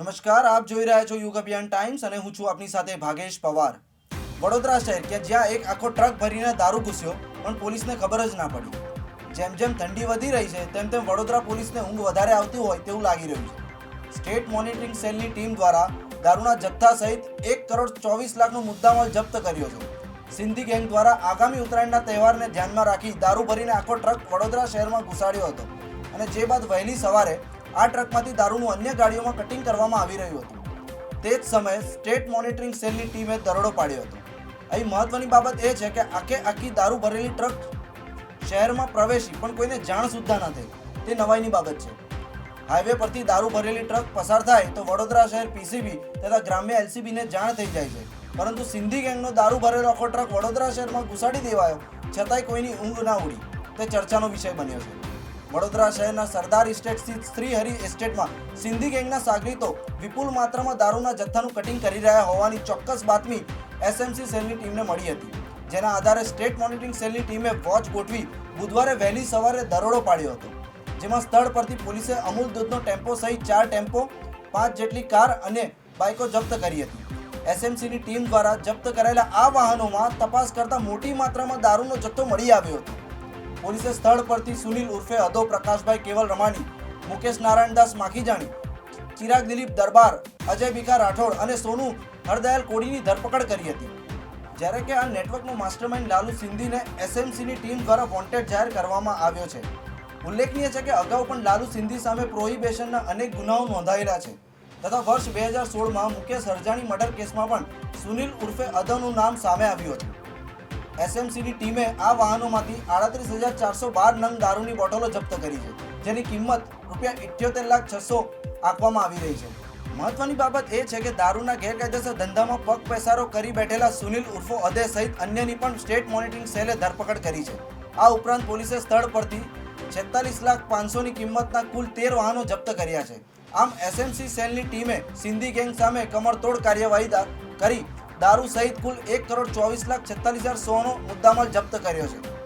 નમસ્કાર, આપ જોઈ રહ્યા છો યુગ અભિયાન ટાઈમ્સ અને હું છું આપની સાથે ભાગેશ પવાર. વડોદરા શહેર કે જ્યાં એક આખો ટ્રક ભરીને દારૂ ઘૂસ્યો, પણ પોલીસને ખબર જ ના પડી. જેમ જેમ ઠંડી વધી રહી છે, તેમ તેમ વડોદરા પોલીસને ઊંઘ વધારે આવતી હોય તેવું લાગી રહ્યું છે. સ્ટેટ મોનિટરિંગ સેલની ટીમ દ્વારા દારૂના જથ્થા સહિત એક કરોડ ચોવીસ લાખનો મુદ્દામાલ જપ્ત કર્યો છે. સિંધી ગેંગ દ્વારા આગામી ઉત્તરાયણના તહેવારને ધ્યાનમાં રાખી દારૂ ભરીને આખો ટ્રક વડોદરા શહેરમાં ઘુસાડ્યો હતો. અને જે બાદ વહેલી સવારે આ ટ્રકમાંથી દારૂનું અન્ય ગાડીઓમાં કટિંગ કરવામાં આવી રહ્યું હતું. તે જ સમયે સ્ટેટ મોનિટરિંગ સેલની ટીમે દરોડો પાડ્યો હતો. અહીં મહત્વની બાબત એ છે કે આખે આખી દારૂ ભરેલી ટ્રક શહેરમાં પ્રવેશી, પણ કોઈને જાણ સુદ્ધા ન થઈ. તે નવાઈની બાબત છે. હાઈવે પરથી દારૂ ભરેલી ટ્રક પસાર થાય તો વડોદરા શહેર પીસીબી તથા ગ્રામ્ય એલસીબીને જાણ થઈ જાય છે. પરંતુ સિંધી ગેંગનો દારૂ ભરેલો આખો ટ્રક વડોદરા શહેરમાં ઘુસાડી દેવાયો, છતાંય કોઈની ઊંઘ ના ઉડી. તે ચર્ચાનો વિષય બન્યો છે. વડોદરા શહેરના સરદાર ઇસ્ટેટ સ્થિત શ્રીહરિ એસ્ટેટમાં સિંધી ગેંગના સાગરીતો વિપુલ માત્રામાં દારૂના જથ્થાનું કટિંગ કરી રહ્યા હોવાની ચોક્કસ બાતમી એસએમસી સેલની ટીમને મળી હતી, જેના આધારે સ્ટેટ મોનિટરિંગ સેલની ટીમે વોચ ગોઠવી બુધવારે વહેલી સવારે દરોડો પાડ્યો હતો, જેમાં સ્થળ પરથી પોલીસે અમૂલ દૂધનો ટેમ્પો સહિત ચાર ટેમ્પો, પાંચ જેટલી કાર અને બાઇકો જપ્ત કરી હતી. એસએમસીની ટીમ દ્વારા જપ્ત કરાયેલા આ વાહનોમાં તપાસ કરતા મોટી માત્રામાં દારૂનો જથ્થો મળી આવ્યો હતો. પોલીસે સ્થળ પરથી સુનિલ ઉર્ફે અદો પ્રકાશભાઈ કેવલ રમાણી, મુકેશ નારાયણદાસ માખીજાણી, ચિરાગ દિલીપ દરબાર, અજય ભીખા રાઠોડ અને સોનુ હરદયાલ કોડીની ધરપકડ કરી હતી. જ્યારે કે આ નેટવર્કનો માસ્ટરમાઇન્ડ લાલુ સિંધીને એસએમસીની ટીમ દ્વારા વોન્ટેડ જાહેર કરવામાં આવ્યો છે. ઉલ્લેખનીય છે કે અગાઉ પણ લાલુ સિંધી સામે પ્રોહિબેશનના અનેક ગુનાઓ નોંધાયેલા છે. તથા વર્ષ બે હજાર સોળમાં મુકેશ હરજાણી મર્ડર કેસમાં પણ સુનિલ ઉર્ફે અધનું નામ સામે આવ્યું હતું. એસએમસીની ટીમે આ વાહનોમાંથી આડત્રીસ હજાર ચારસો બાર નંગ દારૂની બોટલો જપ્ત કરી છે, જેની કિંમત રૂપિયા ઇઠ્યોતેર લાખ છસો આંકવામાં આવી રહી છે. મહત્વની બાબત એ છે કે દારૂના ગેરકાયદેસર ધંધામાં પગ પેસારો કરી બેઠેલા સુનિલ ઉર્ફો અદે સહિત અન્યની પણ સ્ટેટ મોનિટરિંગ સેલે ધરપકડ કરી છે. આ ઉપરાંત પોલીસે સ્થળ પરથી છેતાલીસ લાખ પાંચસોની કિંમતના કુલ તેર વાહનો જપ્ત કર્યા છે. આમ એસએમસી સેલની ટીમે સિંધી ગેંગ સામે કમરતોડ કાર્યવાહી કરી દારૂ સહિત કુલ એક કરોડ ચોવીસ લાખ છેતાલીસ હજાર સોનો મુદ્દામાલ જપ્ત કર્યો છે.